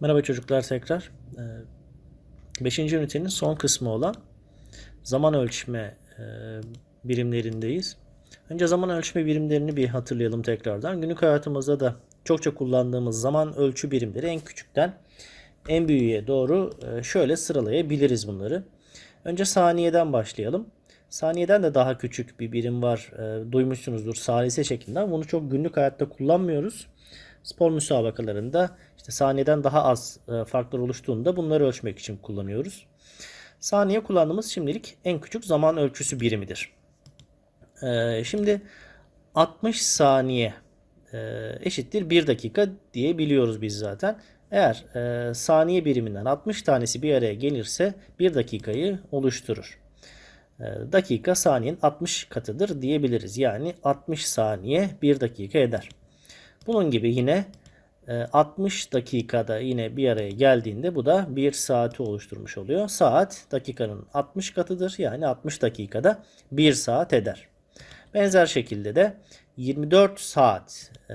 Merhaba çocuklar tekrar. 5. ünitenin son kısmı olan zaman ölçme e, birimlerindeyiz. Önce zaman ölçme birimlerini bir hatırlayalım tekrardan. Günlük hayatımızda da çokça kullandığımız zaman ölçü birimleri en küçükten en büyüğe doğru e, şöyle sıralayabiliriz bunları. Önce saniyeden başlayalım. Saniyeden de daha küçük bir birim var. E, duymuşsunuzdur salise şeklinde. Bunu çok günlük hayatta kullanmıyoruz. Spor müsabakalarında işte saniyeden daha az e, farklar oluştuğunda bunları ölçmek için kullanıyoruz. Saniye kullandığımız şimdilik en küçük zaman ölçüsü birimidir. E, şimdi 60 saniye e, eşittir 1 dakika diyebiliyoruz biz zaten. Eğer saniye biriminden 60 tanesi bir araya gelirse 1 dakikayı oluşturur. Dakika saniyenin 60 katıdır diyebiliriz. Yani 60 saniye 1 dakika eder. Bunun gibi yine 60 e, dakikada yine bir araya geldiğinde bu da 1 saati oluşturmuş oluyor. Saat dakikanın 60 katıdır. Yani 60 dakikada 1 saat eder. Benzer şekilde de 24 saat e,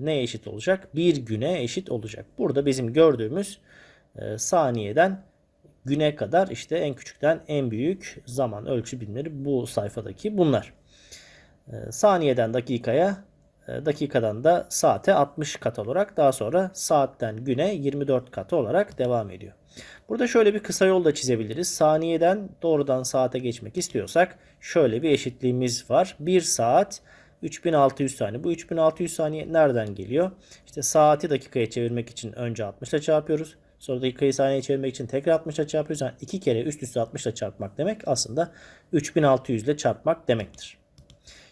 neye eşit olacak? Bir güne eşit olacak. Burada bizim gördüğümüz e, saniyeden güne kadar işte en küçükten en büyük zaman ölçü birimleri bu sayfadaki bunlar. E, saniyeden dakikaya dakikadan da saate 60 kat olarak daha sonra saatten güne 24 katı olarak devam ediyor. Burada şöyle bir kısa yol da çizebiliriz. Saniyeden doğrudan saate geçmek istiyorsak şöyle bir eşitliğimiz var. 1 saat 3600 saniye. Bu 3600 saniye nereden geliyor? İşte saati dakikaya çevirmek için önce 60 ile çarpıyoruz. Sonra dakikayı saniyeye çevirmek için tekrar 60 ile çarpıyoruz. Yani iki kere üst üste 60 ile çarpmak demek aslında 3600 ile çarpmak demektir.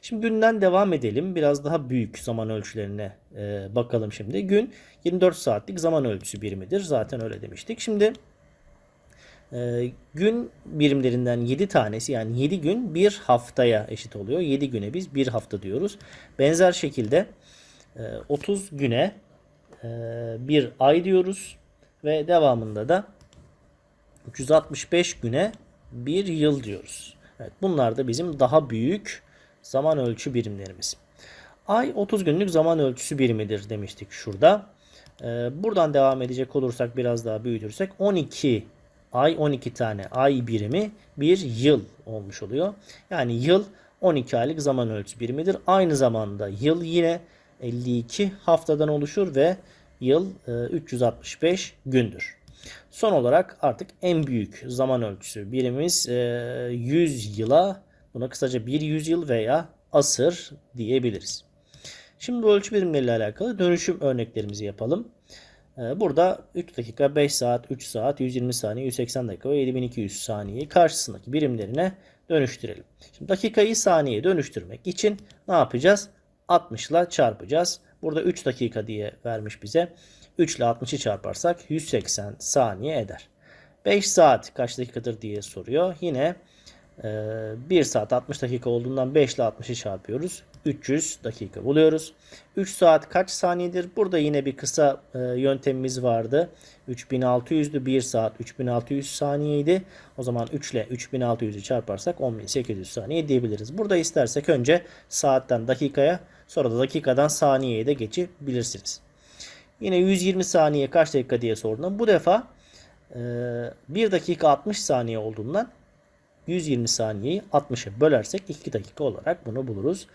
Şimdi günden devam edelim. Biraz daha büyük zaman ölçülerine e, bakalım şimdi. Gün 24 saatlik zaman ölçüsü birimidir. Zaten öyle demiştik. Şimdi e, gün birimlerinden 7 tanesi yani 7 gün bir haftaya eşit oluyor. 7 güne biz bir hafta diyoruz. Benzer şekilde e, 30 güne e, bir ay diyoruz. Ve devamında da 365 güne bir yıl diyoruz. Evet, bunlar da bizim daha büyük zaman ölçü birimlerimiz. Ay 30 günlük zaman ölçüsü birimidir demiştik şurada. Ee, buradan devam edecek olursak biraz daha büyütürsek 12 ay 12 tane ay birimi bir yıl olmuş oluyor. Yani yıl 12 aylık zaman ölçü birimidir. Aynı zamanda yıl yine 52 haftadan oluşur ve yıl 365 e, gündür. Son olarak artık en büyük zaman ölçüsü birimimiz 100 e, yıla Buna kısaca bir yüzyıl veya asır diyebiliriz. Şimdi bu ölçü birimleriyle alakalı dönüşüm örneklerimizi yapalım. Ee, burada 3 dakika, 5 saat, 3 saat, 120 saniye, 180 dakika ve 7200 saniyeyi karşısındaki birimlerine dönüştürelim. Şimdi dakikayı saniyeye dönüştürmek için ne yapacağız? 60 ile çarpacağız. Burada 3 dakika diye vermiş bize. 3 ile 60'ı çarparsak 180 saniye eder. 5 saat kaç dakikadır diye soruyor. Yine 1 ee, saat 60 dakika olduğundan 5 ile 60'ı çarpıyoruz. 300 dakika buluyoruz. 3 saat kaç saniyedir? Burada yine bir kısa e, yöntemimiz vardı. 3600'dü. 1 saat 3600 saniyeydi. O zaman 3 ile 3600'ü çarparsak 10800 saniye diyebiliriz. Burada istersek önce saatten dakikaya sonra da dakikadan saniyeye de geçebilirsiniz. Yine 120 saniye kaç dakika diye sorduğunda bu defa 1 e, dakika 60 saniye olduğundan 120 saniyeyi 60'a bölersek 2 dakika olarak bunu buluruz.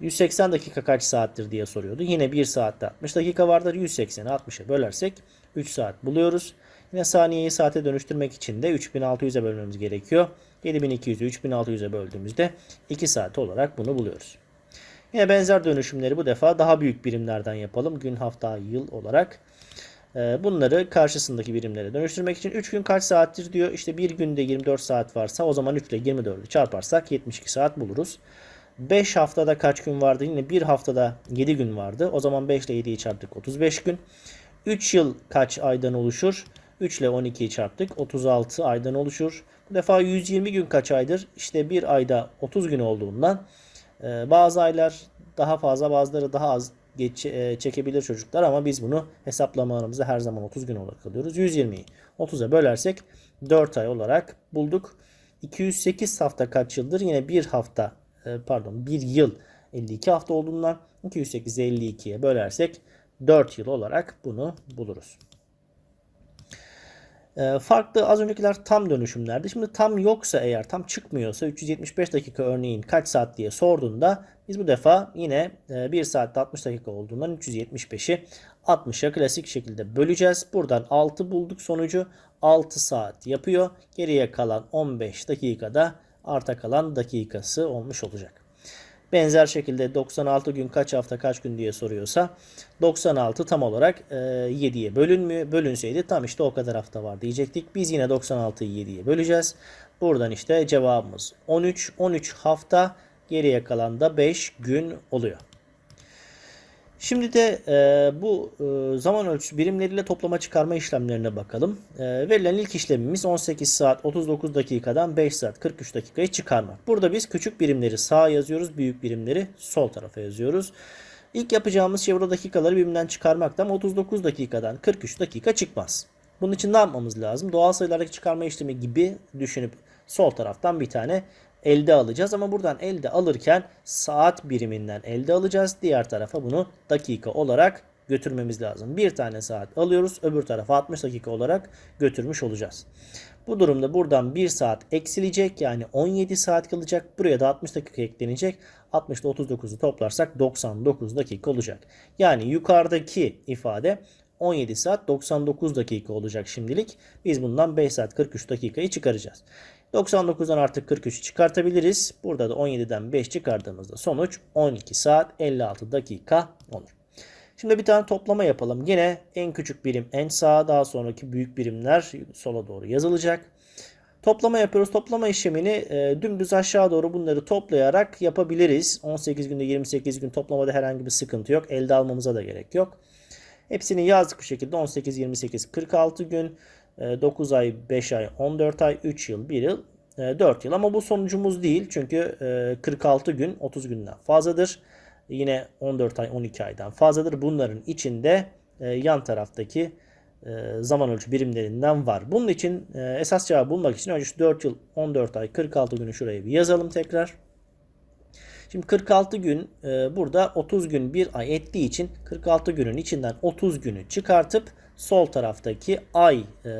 180 dakika kaç saattir diye soruyordu. Yine 1 saatte 60 dakika vardır. 180'i 60'a bölersek 3 saat buluyoruz. Yine saniyeyi saate dönüştürmek için de 3600'e bölmemiz gerekiyor. 7200'ü 3600'e böldüğümüzde 2 saat olarak bunu buluyoruz. Yine benzer dönüşümleri bu defa daha büyük birimlerden yapalım. Gün, hafta, yıl olarak. Ee, bunları karşısındaki birimlere dönüştürmek için 3 gün kaç saattir diyor. İşte bir günde 24 saat varsa o zaman 3 ile 24'ü çarparsak 72 saat buluruz. 5 haftada kaç gün vardı? Yine bir haftada 7 gün vardı. O zaman 5 ile 7'yi çarptık 35 gün. 3 yıl kaç aydan oluşur? 3 ile 12'yi çarptık. 36 aydan oluşur. Bu defa 120 gün kaç aydır? İşte bir ayda 30 gün olduğundan e, bazı aylar daha fazla bazıları daha az geç, e, çekebilir çocuklar ama biz bunu hesaplamalarımızda her zaman 30 gün olarak alıyoruz. 120'yi 30'a bölersek 4 ay olarak bulduk. 208 hafta kaç yıldır? Yine bir hafta e, pardon bir yıl 52 hafta olduğundan 208'i 52'ye bölersek 4 yıl olarak bunu buluruz. E, farklı az öncekiler tam dönüşümlerdi. Şimdi tam yoksa eğer tam çıkmıyorsa 375 dakika örneğin kaç saat diye sorduğunda biz bu defa yine e, 1 saatte 60 dakika olduğundan 375'i 60'a klasik şekilde böleceğiz. Buradan 6 bulduk sonucu 6 saat yapıyor. Geriye kalan 15 dakikada arta kalan dakikası olmuş olacak. Benzer şekilde 96 gün kaç hafta kaç gün diye soruyorsa 96 tam olarak e, 7'ye bölünmüyor. Bölünseydi tam işte o kadar hafta var diyecektik. Biz yine 96'yı 7'ye böleceğiz. Buradan işte cevabımız 13. 13 hafta geriye kalan da 5 gün oluyor. Şimdi de e, bu e, zaman ölçüsü birimleriyle toplama çıkarma işlemlerine bakalım. E, verilen ilk işlemimiz 18 saat 39 dakikadan 5 saat 43 dakikayı çıkarmak. Burada biz küçük birimleri sağa yazıyoruz, büyük birimleri sol tarafa yazıyoruz. İlk yapacağımız şey burada dakikaları birbirinden çıkarmakta ama 39 dakikadan 43 dakika çıkmaz. Bunun için ne yapmamız lazım? Doğal sayılardaki çıkarma işlemi gibi düşünüp sol taraftan bir tane elde alacağız ama buradan elde alırken saat biriminden elde alacağız. Diğer tarafa bunu dakika olarak götürmemiz lazım. Bir tane saat alıyoruz. Öbür tarafa 60 dakika olarak götürmüş olacağız. Bu durumda buradan 1 saat eksilecek. Yani 17 saat kalacak. Buraya da 60 dakika eklenecek. 60 ile 39'u toplarsak 99 dakika olacak. Yani yukarıdaki ifade 17 saat 99 dakika olacak şimdilik. Biz bundan 5 saat 43 dakikayı çıkaracağız. 99'dan artık 43'ü çıkartabiliriz. Burada da 17'den 5 çıkardığımızda sonuç 12 saat 56 dakika olur. Şimdi bir tane toplama yapalım. Yine en küçük birim en sağa daha sonraki büyük birimler sola doğru yazılacak. Toplama yapıyoruz. Toplama işlemini e, dümdüz aşağı doğru bunları toplayarak yapabiliriz. 18 günde 28 gün toplamada herhangi bir sıkıntı yok. Elde almamıza da gerek yok. Hepsini yazdık bu şekilde. 18, 28, 46 gün, 9 ay, 5 ay, 14 ay, 3 yıl, 1 yıl, 4 yıl. Ama bu sonucumuz değil. Çünkü 46 gün 30 günden fazladır. Yine 14 ay, 12 aydan fazladır. Bunların içinde yan taraftaki zaman ölçü birimlerinden var. Bunun için esas cevabı bulmak için önce şu 4 yıl, 14 ay, 46 günü şuraya bir yazalım tekrar. Şimdi 46 gün e, burada 30 gün bir ay ettiği için 46 günün içinden 30 günü çıkartıp sol taraftaki ay e,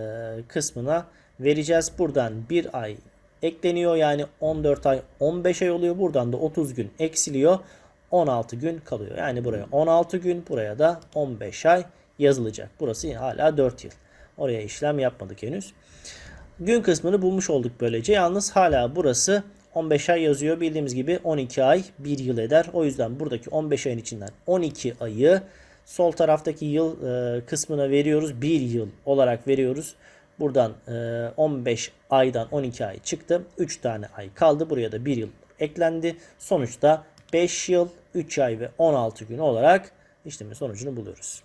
kısmına vereceğiz. Buradan bir ay ekleniyor yani 14 ay 15 ay oluyor. Buradan da 30 gün eksiliyor. 16 gün kalıyor. Yani buraya 16 gün buraya da 15 ay yazılacak. Burası hala 4 yıl. Oraya işlem yapmadık henüz. Gün kısmını bulmuş olduk böylece. Yalnız hala burası 15 ay yazıyor. Bildiğimiz gibi 12 ay 1 yıl eder. O yüzden buradaki 15 ayın içinden 12 ayı sol taraftaki yıl e, kısmına veriyoruz. 1 yıl olarak veriyoruz. Buradan e, 15 aydan 12 ay çıktı. 3 tane ay kaldı. Buraya da 1 yıl eklendi. Sonuçta 5 yıl, 3 ay ve 16 gün olarak işlemin sonucunu buluyoruz.